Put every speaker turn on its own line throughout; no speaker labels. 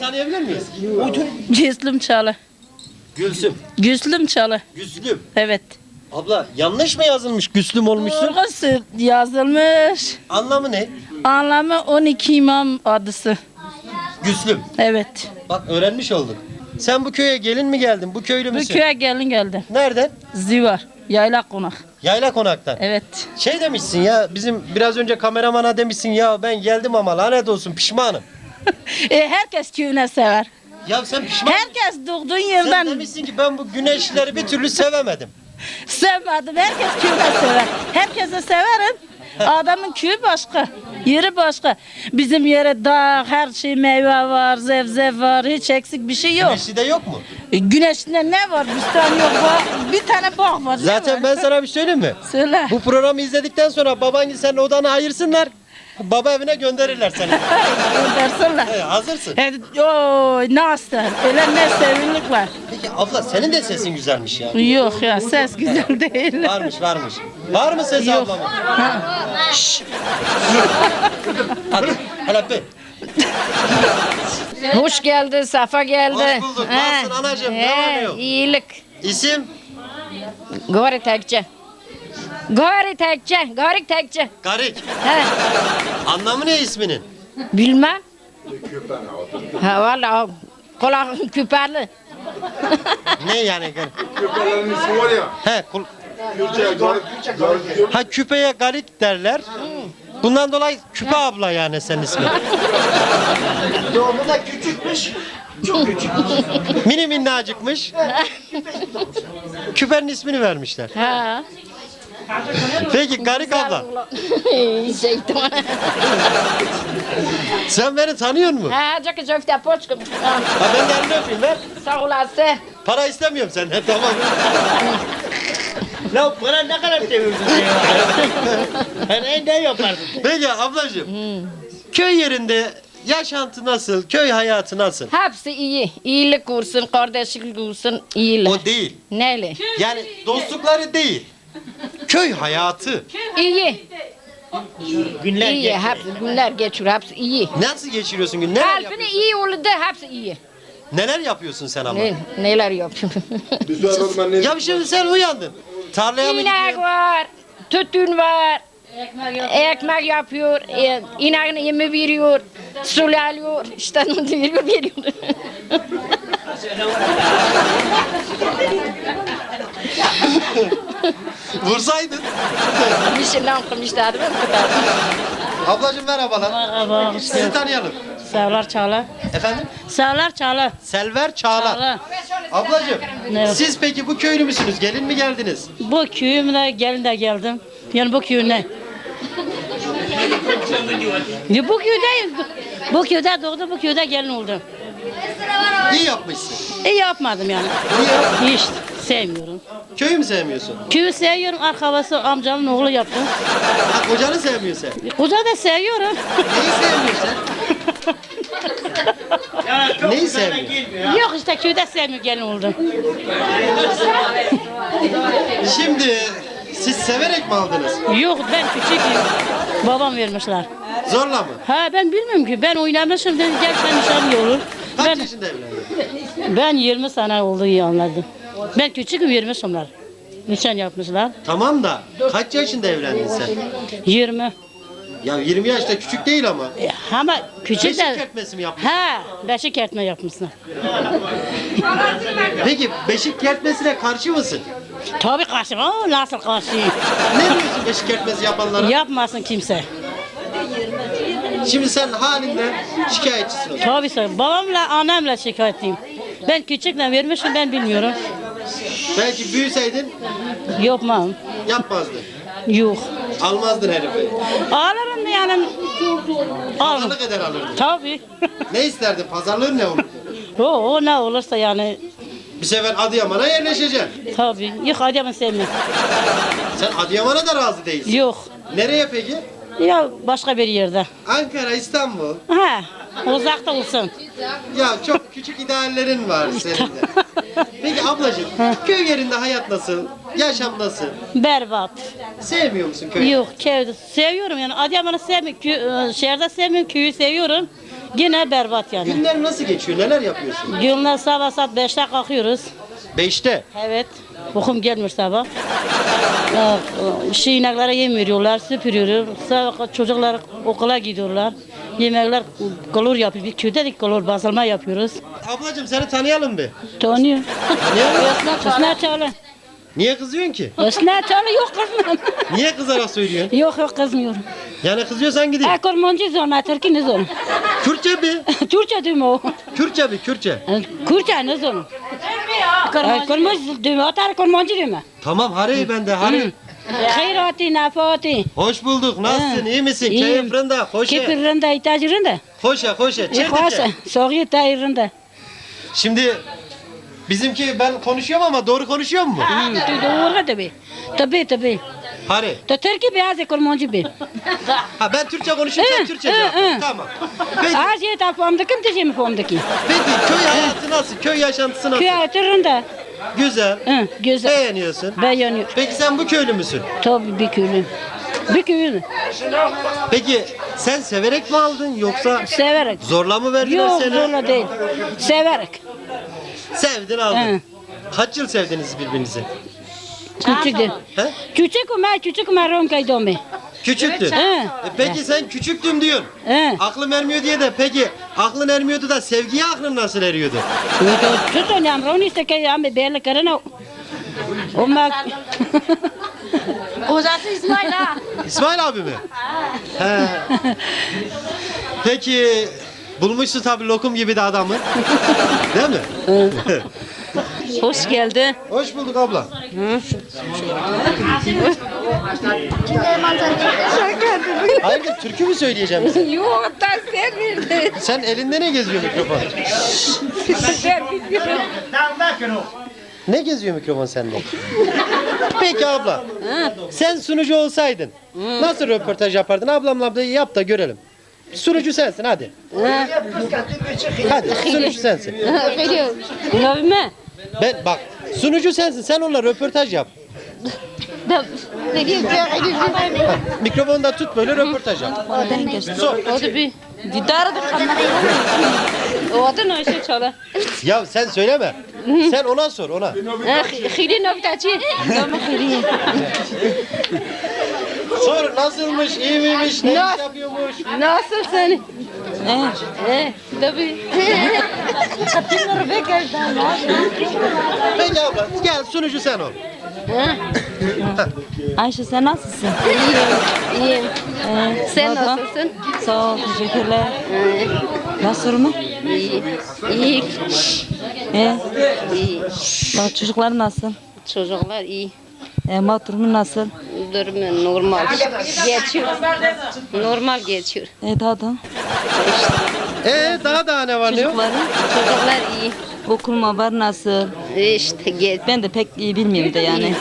tanıyabilir miyiz?
Güslüm Çalı.
Gülsüm.
Güslüm Çalı.
Güslüm.
Evet.
Abla yanlış mı yazılmış Güslüm olmuşsun?
Doğrusu yazılmış.
Anlamı ne?
Anlamı 12 imam adısı.
Güslüm.
Evet.
Bak öğrenmiş olduk. Sen bu köye gelin mi geldin? Bu köylü
Bu
müsün?
köye gelin geldi.
Nereden?
Zivar. Yayla konak.
Yayla konaktan.
Evet.
Şey demişsin ya bizim biraz önce kameramana demişsin ya ben geldim ama lanet olsun pişmanım.
E, herkes köyüne sever.
Ya sen pişman
Herkes doğduğun
Sen
yerden
demişsin ki ben bu güneşleri bir türlü sevemedim.
sevmedim. Herkes köyüne sever. Herkese severim. Adamın köyü başka. Yeri başka. Bizim yere dağ, her şey meyve var, zevzev var. Hiç eksik bir şey yok.
Güneşli de yok mu?
E, Güneşinde ne var? Büstan yok. Bağ, bir tane bağ var. ne
Zaten
var?
ben sana bir şey söyleyeyim mi?
Söyle.
Bu programı izledikten sonra baban senin odanı ayırsınlar. Baba evine gönderirler seni.
Göndersinler.
He, hazırsın.
E, o nasıl? Öyle ne sevinlik var.
Peki abla senin de sesin güzelmiş ya.
Yok ya ses güzel değil.
Varmış varmış. Var mı sesi
Yok.
ablamın?
Ha.
Şşş. Hadi. Hele bir.
Hoş geldi, safa geldi.
Hoş bulduk. Nasılsın anacığım? Ne ne yok?
İyilik.
İsim?
Gari tekçe. Gari tekçe, gari tekçe.
Garik.
He,
Anlamı ne isminin?
bilmem. Ha valla kulağın küperli.
Ne yani?
Köpeklerin ismi var ya.
He, kul-
diyor.
ha küpeye garik derler. Bundan dolayı küpe abla yani senin ismin.
Doğumu da küçükmüş. Çok küçük.
Mini minnacıkmış. Küpenin ismini vermişler.
Ha.
Peki Garik abla
Şeytan.
sen beni tanıyor musun?
Ha, çok köfte poçkum. Ha,
ben de elini öpeyim ver.
Sağ olasın.
Para istemiyorum senden tamam.
La para ne kadar seviyorsun sen ya? Ben ne yaparsın?
Peki ablacığım. Köy yerinde yaşantı nasıl? Köy hayatı nasıl?
Hepsi iyi. İyilik olsun, kardeşlik olsun, iyilik.
O değil.
Neyle?
Yani dostlukları değil. Köy hayatı.
İyi.
Günler
İyi.
geçiyor.
Hepsi günler geçiyor. Hepsi iyi.
Nasıl geçiriyorsun gün? Neler,
Kalbine
yapıyorsun?
iyi oldu. Hepsi iyi.
Neler yapıyorsun sen abla?
Ne, neler yapıyorum?
Bir söyle o zaman ne?
Ya şimdi sen uyandın. Tarlaya mı
İnek
gidiyorsun?
var, tütün var, ekmek yapıyor, e, ineğine yemi veriyor, sulalıyor, işte onu veriyor, veriyor.
Vursaydın.
Bir şey lan kılmışlar mı?
Ablacığım merhabalar.
Merhaba.
Sizi tanıyalım.
Sağlar Çağla.
Efendim?
Sağlar Çağla.
Selver Çağlar.
Çağla.
Ablacığım
Evet.
siz peki bu köylü müsünüz? Gelin mi geldiniz?
Bu köyümle gelin de geldim. Yani bu köyüne. Ya bu köyde, bu köyde doğdum, bu köyde gelin oldum.
İyi yapmışsın.
İyi yapmadım yani.
Niye?
Hiç sevmiyorum.
Köyü mü sevmiyorsun?
Köyü seviyorum, arkabası amcamın oğlu yaptı.
Ha, kocanı sevmiyorsun sen.
Koca da seviyorum.
Neyi sevmiyorsun sen? Neyi sevmiyorsun?
Yok işte köyde sevmiyor gelin oldum.
Şimdi siz severek mi aldınız?
Yok ben küçüküm. Babam vermişler.
Zorla mı?
Ha ben bilmiyorum ki ben oynamışım dedi gel sen nişanlı olur.
Kaç
Ben,
yaşında evlendin?
ben 20 sene oldu iyi anladım. Ben küçüküm 20 sonlar. Nişan yapmışlar.
Tamam da kaç yaşında evlendin sen?
20.
Ya 20 yaşta küçük değil ama.
E, ama küçük
Beşik
de...
kertmesi mi yapmışsın?
Ha, beşik kertme yapmışlar.
Peki beşik kertmesine karşı mısın?
Tabii karşı. Oo, nasıl karşıyım?
Ne diyorsun beşik kertmesi yapanlara?
Yapmasın kimse.
Şimdi sen halinden şikayetçisin o zaman.
Tabii sen. Babamla annemle şikayetliyim. Ben küçükle vermişim ben bilmiyorum.
Belki büyüseydin
Yapmam.
yapmazdın.
Yok.
Almazdın herifi.
Alırım yani. Alırım.
Pazarlık eder alırdın.
Tabii.
Ne isterdin? Pazarlığın ne olur?
o, o ne olursa yani.
Bir sefer Adıyaman'a yerleşeceksin.
Tabii. Yok adamı sevmiyorum.
Sen Adıyaman'a da razı değilsin.
Yok.
Nereye peki?
Ya başka bir yerde.
Ankara, İstanbul.
Ha. Uzakta olsun.
Ya çok küçük ideallerin var senin de. Peki ablacığım, köy yerinde hayat nasıl? Yaşam nasıl?
Berbat.
Sevmiyor musun köyü?
Yok köyde seviyorum yani Adıyaman'ı sevmiyorum. Kö- e, şehirde sevmiyorum köyü seviyorum. Yine berbat yani.
Günler nasıl geçiyor? Neler yapıyorsun?
Günler sabah saat 5'te kalkıyoruz.
Beşte.
Evet. Bokum gelmiyor sabah. Ee, Şey ineklere yem veriyorlar, süpürüyoruz. Sabah çocuklar okula gidiyorlar. Yemekler kolor yapıyor. Bir köyde kolor basılma yapıyoruz.
Ablacığım seni tanıyalım bir.
Tanıyor. Osman Çağla.
Niye kızıyorsun ki?
Osman Çağla yok kızmam.
Niye kızarak söylüyorsun?
yok yok kızmıyorum.
Yani kızıyorsan gideyim.
Ekol moncu zona, Türk'ü ne zona?
Kürtçe mi?
Türkçe değil mi o?
Kürtçe mi? Kürtçe.
Kürtçe ne zona? Ekol moncu değil mi? Atar ekol moncu değil mi?
Tamam Hari ben de Hari.
Hayrati, nafati.
Hoş bulduk. Nasılsın? iyi misin?
İyiyim.
Keyifrinde. Hoşa.
Kipirinde, itacırında.
Hoşa hoşa.
İhvasa,
Çektik.
soğuyu tayırında.
Şimdi bizimki ben konuşuyorum ama doğru konuşuyor mu?
Doğru tabii. Tabii tabii.
Hari.
To Türkiye beyaz ekol moncu bir.
Ha ben Türkçe konuşuyorum sen Türkçe cevap. Tamam. Peki,
Az ye tapamdaki mi tecemi pomdaki?
peki köy hayatı nasıl? Köy yaşantısı nasıl?
Köy atırında.
Güzel.
Hı, güzel.
Beğeniyorsun.
Beğeniyor.
Peki sen bu köylü müsün?
Tabii bir köylü. Bir köylü.
Peki sen severek mi aldın yoksa
Severek.
zorla mı verdiler
Yok
seni?
zorla değil. Severek.
Sevdin aldın.
Hı.
Kaç yıl sevdiniz birbirinizi?
Küçüktü.
He?
Küçük ama küçük ama romkaydı o
Küçüktün.
Hı.
E peki sen küçüktüm diyorsun.
Hı.
Aklım ermiyor diye de peki aklın ermiyordu da sevgiye aklın nasıl eriyordu?
Tuto nyam roni işte ke yam bele karena. O mak. Kozası İsmail ha.
İsmail abi mi? He. Peki bulmuşsun tabii lokum gibi de adamı. Değil mi?
Hoş geldin.
Hoş bulduk abla. Hayırdır türkü mü söyleyeceğim?
Yok da sen verdin.
Sen elinde ne geziyor mikrofon?
Ben bilmiyorum.
Ne geziyor mikrofon sende? Peki abla. Sen sunucu olsaydın nasıl röportaj yapardın? Ablamla da yap da görelim. Sunucu sensin hadi. Hadi sunucu sensin.
Ne mi?
Ben bak sunucu sensin. Sen onunla röportaj yap. Mikrofonu da tut böyle röportaj yap. Sor.
O da bir Didar da kamerayı. O da ne şey çala.
Ya sen söyleme. Sen ona sor ona.
Dama xili.
Sor nasılmış, iyi miymiş, ne iş yapıyormuş?
Nasılsın? Eh, eh, tabii. Kapıları bekerden.
Peki abla gel sunucu sen ol.
Ayşe sen nasılsın?
İyiyim. İyiyim.
Ee,
Sen
baba?
nasılsın?
Sağ ol, teşekkürler. Nasıl mı?
İyi. İyi.
Ee,
İyi.
bak çocuklar nasıl?
Çocuklar iyi.
Ee, mat durumu nasıl?
Durumu normal. Geçiyor. Normal geçiyor.
Ee, daha da
Ee daha daha ne var ne yok?
çocukların
Çocuklar iyi.
okul mu var nasıl?
İşte geç.
Ben de pek iyi bilmiyorum da yani.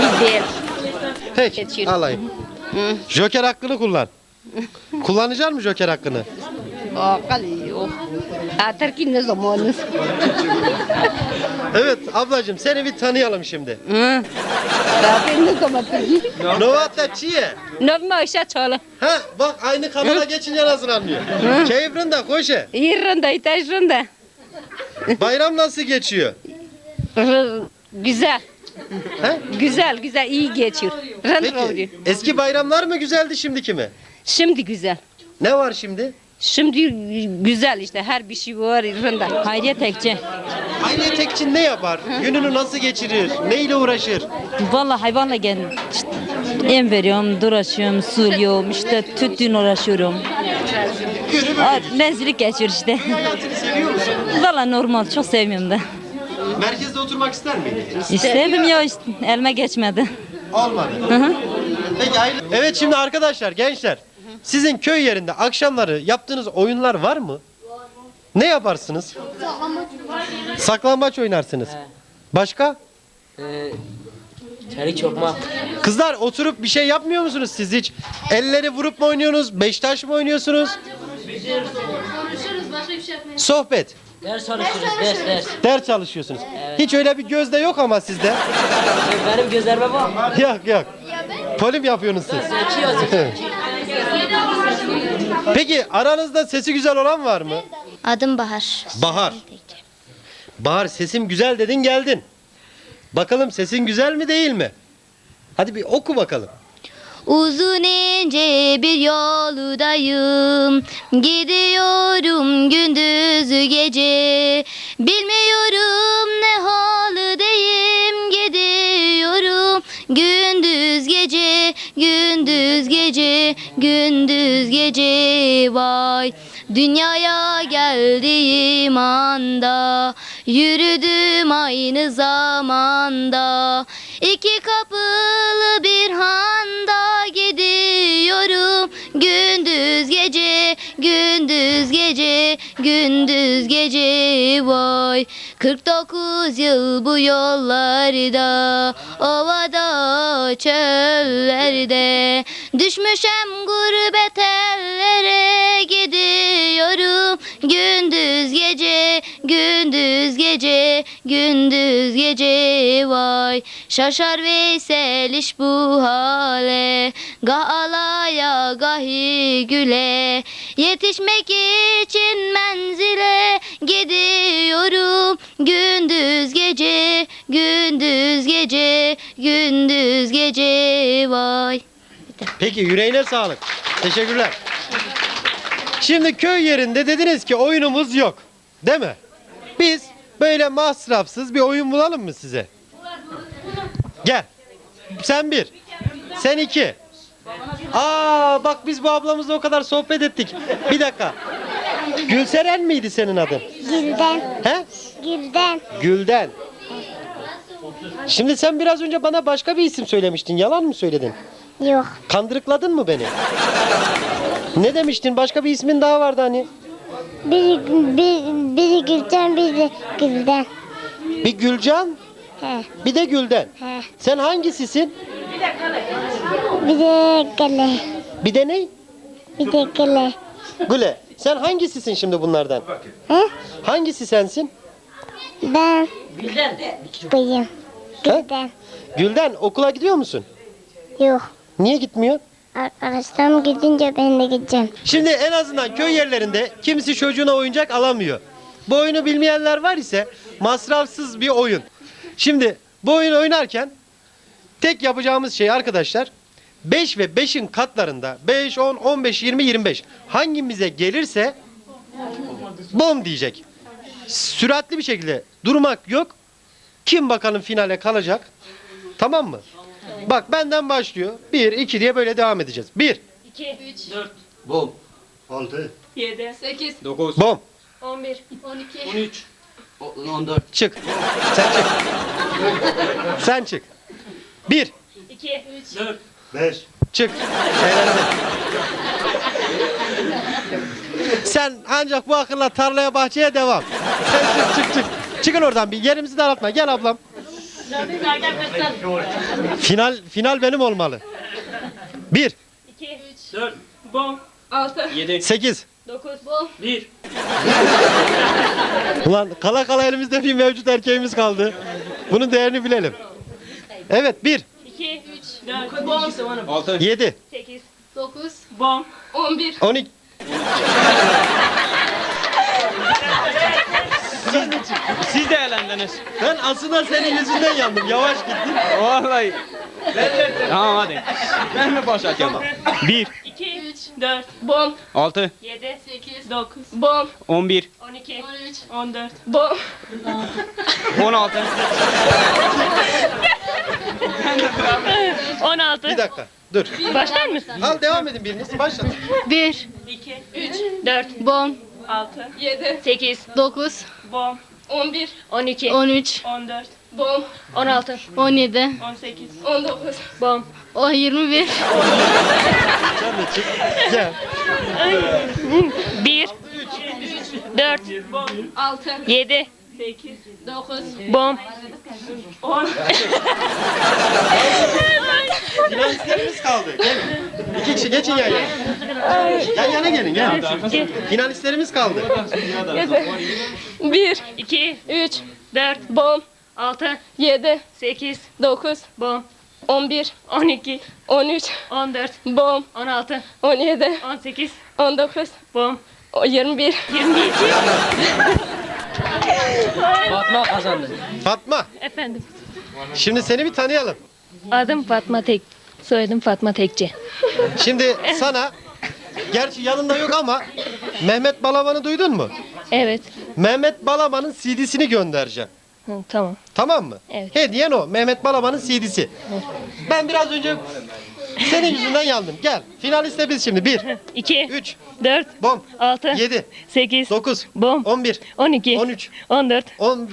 İyi değil.
Peki alayım. Joker hakkını kullan. Kullanacak mı Joker hakkını?
Akıl yok. Atar ki ne zamanız?
Evet ablacığım seni bir tanıyalım şimdi.
Zaten
Novatta Çiye.
Normal işe çalı.
Ha bak aynı kamera geçince nasıl anlıyor. Keyifrinde koşe.
Yırında, itajrında.
Bayram nasıl geçiyor?
Güzel.
He?
Güzel, güzel, iyi geçiyor. Rınd
Peki
oluyor.
eski bayramlar mı güzeldi şimdiki mi?
Şimdi güzel.
Ne var şimdi?
Şimdi güzel işte her bir şey var rında.
Hayriye Tekçe.
Hayriye Tekçin ne yapar? Gününü nasıl geçirir? Neyle uğraşır?
Vallahi hayvanla gel. İşte, em veriyorum, duraşıyorum, suluyorum, işte tütün uğraşıyorum. Aa, Rezillik geçiyor işte.
Hayatını seviyor musun?
Vallahi normal, çok sevmiyorum da.
Merkezde oturmak ister miydin?
İstedim ya işte, elime geçmedi.
Olmadı. Peki hayırlı. Evet şimdi arkadaşlar gençler sizin köy yerinde akşamları yaptığınız oyunlar var mı? Ne yaparsınız? Saklambaç oynarsınız. Başka?
Çelik çokma.
Kızlar oturup bir şey yapmıyor musunuz siz hiç? Elleri vurup mu oynuyorsunuz? Beştaş mı oynuyorsunuz? Sohbet.
Ders çalışıyoruz, ders ders.
Ders çalışıyorsunuz. Hiç öyle bir gözde yok ama sizde.
Benim gözlerime bak.
yok yok. Polim yapıyorsunuz siz.
Ya zeki.
Peki aranızda sesi güzel olan var mı?
Adım Bahar.
Bahar. Bahar sesim güzel dedin geldin. Bakalım sesin güzel mi değil mi? Hadi bir oku bakalım.
Uzun ince bir yoldayım Gidiyorum gündüz gece Bilmiyorum Gündüz gece Vay. Dünyaya geldiğim anda Yürüdüm aynı zamanda. İki kapılı bir handa gidiyorum. Gündüz gece, gündüz gece, gündüz gece vay 49 yıl bu yollarda, ovada, çöllerde. Düşmüşem gurbet ellere gidiyorum Gündüz gece, gündüz gece, gündüz gece vay Şaşar Veysel iş bu hale Gah alaya gahi güle Yetişmek için menzile Gidiyorum gündüz gece Gündüz gece Gündüz gece vay
Peki yüreğine sağlık. Teşekkürler. Şimdi köy yerinde dediniz ki oyunumuz yok. Değil mi? Biz böyle masrafsız bir oyun bulalım mı size? Gel. Sen bir. Sen iki. Aa bak biz bu ablamızla o kadar sohbet ettik. Bir dakika. Gülseren miydi senin adın?
Gülden
He?
Gülden
Gülden. Şimdi sen biraz önce bana başka bir isim söylemiştin. Yalan mı söyledin?
Yok
Kandırıkladın mı beni? Ne demiştin? Başka bir ismin daha vardı hani.
Biri, bir, biri Gülden biri Gülden
Bir Gülcan,
He
bir de Gülden.
he
Sen hangisisin?
Bir de Gele
Bir de ne?
Bir de Gele
Güle. Sen hangisisin şimdi bunlardan?
He?
Hangisi sensin?
Ben Bıyım
He?
Gülden
Gülden okula gidiyor musun?
Yok
Niye gitmiyor?
Arkadaşlarım gidince ben de gideceğim.
Şimdi en azından köy yerlerinde kimisi çocuğuna oyuncak alamıyor. Bu oyunu bilmeyenler var ise masrafsız bir oyun. Şimdi bu oyunu oynarken tek yapacağımız şey arkadaşlar 5 ve 5'in katlarında 5, 10, 15, 20, 25 hangimize gelirse bom diyecek. Süratli bir şekilde durmak yok. Kim bakalım finale kalacak? Tamam mı? Bak benden başlıyor. 1, 2 diye böyle devam edeceğiz. 1,
Bom.
6
9.
bom.
13. 14.
Çık. Sen çık. Sen çık. Bir.
5
Çık. Sen ancak bu akılla tarlaya bahçeye devam. Sen çık çık çık. Çıkın oradan bir yerimizi daraltma. Gel ablam final final benim olmalı. 1 2 3
4 bom 6 7
8 9 bom
1
Ulan kala kala elimizde bir mevcut erkeğimiz kaldı. Bunun değerini bilelim. Evet 1
2 3 4 bom
6
7
8 9 bom 11
12 siz,
siz de eğlendiniz.
Ben aslında senin yüzünden yandım. Yavaş gittin.
Vallahi. tamam hadi. Ben mi başlatayım? Tamam. Bir.
2, 3, 4, bom,
Altı.
7, 8, 9, bom,
On bir.
12, 13, 14, bom.
On altı.
16.
Bir dakika. Dur.
Başlar mısın?
Al devam edin biriniz. Başlatın.
1, 2, 3, 4, bom, 6, 7, 8, 9, bom, 11, 12, 13, 14, bom, 16, 17, 18, 19, bom, o 21,
Sen de çık. Gel.
1, 4, 6, 7, 8, 9, bom, 10.
Finalistlerimiz kaldı. Gelin. İki kişi geçin yan yana. Yan yana gelin gel. Finalistlerimiz kaldı.
1, 2, 3, 4, bom, 6, 7, 8, 9, bom, 11, 12, 13, 14, bom, 16, 17, 18, 19, bom, 21, 22.
Fatma kazandı.
Fatma.
Efendim.
Şimdi seni bir tanıyalım.
Adım Fatma Tek. Soyadım Fatma Tekçi.
Şimdi sana gerçi yanında yok ama Mehmet Balaban'ı duydun mu?
Evet.
Mehmet Balaban'ın CD'sini göndereceğim.
Hı, tamam.
Tamam mı?
Evet.
Hediyen o. Mehmet Balaban'ın CD'si. Ben biraz önce senin yüzünden yandım. Gel. Finaliste biz şimdi. 1,
2,
3,
4,
bom,
6,
7,
8,
9,
bom,
11,
12,
13,
14.
10.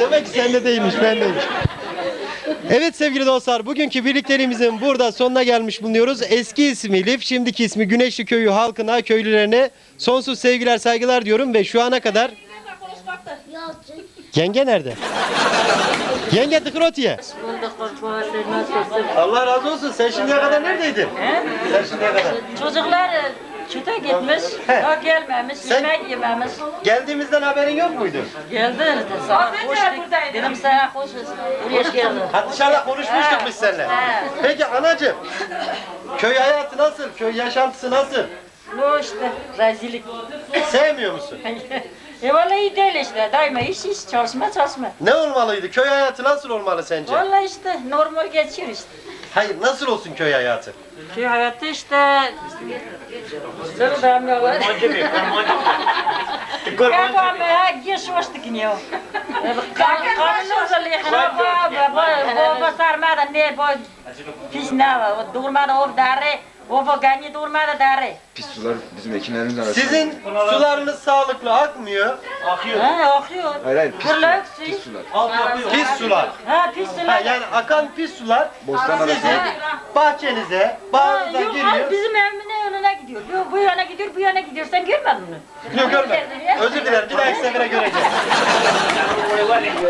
Demek ki sende değilmiş, bendeymiş. Evet sevgili dostlar, bugünkü birlikteliğimizin burada sonuna gelmiş bulunuyoruz. Eski ismi Lif, şimdiki ismi Güneşli Köyü halkına, köylülerine sonsuz sevgiler, saygılar diyorum ve şu ana kadar... Yenge nerede? Yenge tıkırotiye. Allah razı olsun. Sen şimdiye kadar neredeydin? Sen şimdiye kadar.
Çocuklar çöte gitmiş, daha gelmemiş,
Sen-
yemek yememiş.
Geldiğimizden haberin yok muydu?
Geldi de sana hoş Dedim sana hoş Buraya geldin.
Ha dışarıda konuşmuştuk biz seninle.
He.
Peki anacığım, köy hayatı nasıl? Köy yaşantısı nasıl?
Bu işte rezillik.
Sevmiyor musun?
e vallahi iyi değil işte. Daima iş iş çalışma çalışma.
Ne olmalıydı? Köy hayatı nasıl olmalı sence?
Vallahi işte normal geçiyor işte.
Hayır, nasıl olsun köy hayatı?
Köy hayatı işte... Seni beğenmiyorlar. Kako ama geç baştık yine o. Kanun özelliğine bu bu bu sarmada ne bu pis ne var? Durmada o dare. O bu ganyi durmada dare.
Pis sular bizim ekinlerimiz arasında.
Sizin sularınız sağlıklı akmıyor.
Ha akıyor.
Hayır hayır pis sular. Pis sular.
Pis sular.
Ha pis
Ha,
sular.
yani akan pis sular
Bostan
sizin
arasında.
bahçenize,
Ha,
bağınıza
Yok
giriyor.
abi bizim evimin önüne gidiyor. Yok bu yana gidiyor, bu yana gidiyor. Sen görmedin mi?
Yok görmedim. Özür dilerim. Bir dahaki sefere göreceğiz.